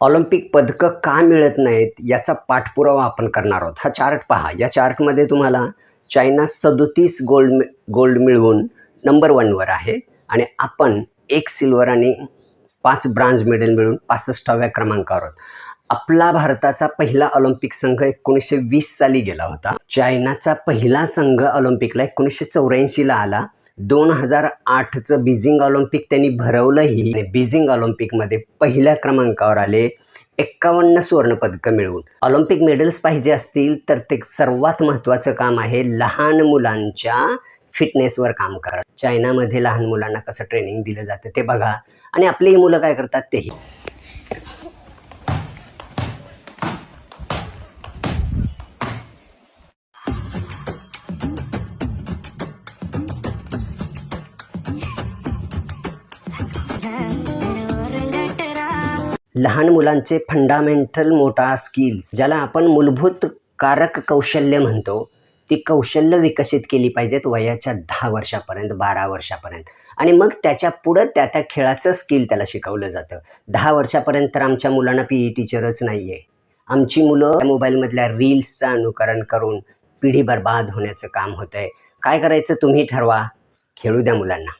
Olympic पदकं का मिळत नाहीत याचा पाठपुरावा आपण करणार आहोत. हा चार्ट पहा. या चार्टमध्ये तुम्हाला चायना सदोतीस गोल्ड मि गोल्ड मिळवून नंबर वनवर आहे आणि आपण एक सिल्वर आणि पाच ब्रांज मेडल मिळून पासष्टाव्या क्रमांकावर आहोत. आपला भारताचा पहिला ऑलिम्पिक संघ एकोणीसशे वीस साली गेला होता. चायनाचा पहिला संघ ऑलिम्पिकला एकोणीसशे चौऱ्याऐंशीला आला. दोन हजार आठचं बीजिंग ऑलिम्पिक त्यांनी भरवलंही. आणि बीजिंग ऑलिम्पिकमध्ये पहिल्या क्रमांकावर आले एक्कावन्न सुवर्णपदकं मिळवून. ऑलिम्पिक मेडल्स पाहिजे असतील तर ते सर्वात महत्त्वाचं काम आहे लहान मुलांच्या फिटनेसवर काम करा चायनामध्ये लहान मुलांना कसं ट्रेनिंग दिलं जातं ते बघा. आणि आपली मुलं काय करतात तेही. लहान मुलांचे फंडामेंटल मोटा स्किल्स ज्याला आपण मूलभूत कारक कौशल्य म्हणतो ती कौशल्य विकसित केली पाहिजेत वयाच्या दहा वर्षापर्यंत बारा वर्षापर्यंत. आणि मग त्याच्या पुढं त्या त्या खेळाचं स्किल त्याला शिकवलं जातं. दहा वर्षापर्यंत तर आमच्या मुलांना पी ई टीचरच नाही आहे आमची मुलं मोबाईलमधल्या रील्सचं अनुकरण करून पिढी बर्बाद होण्याचं काम होतं आहे काय करायचं तुम्ही ठरवा. खेळू द्या मुलांना.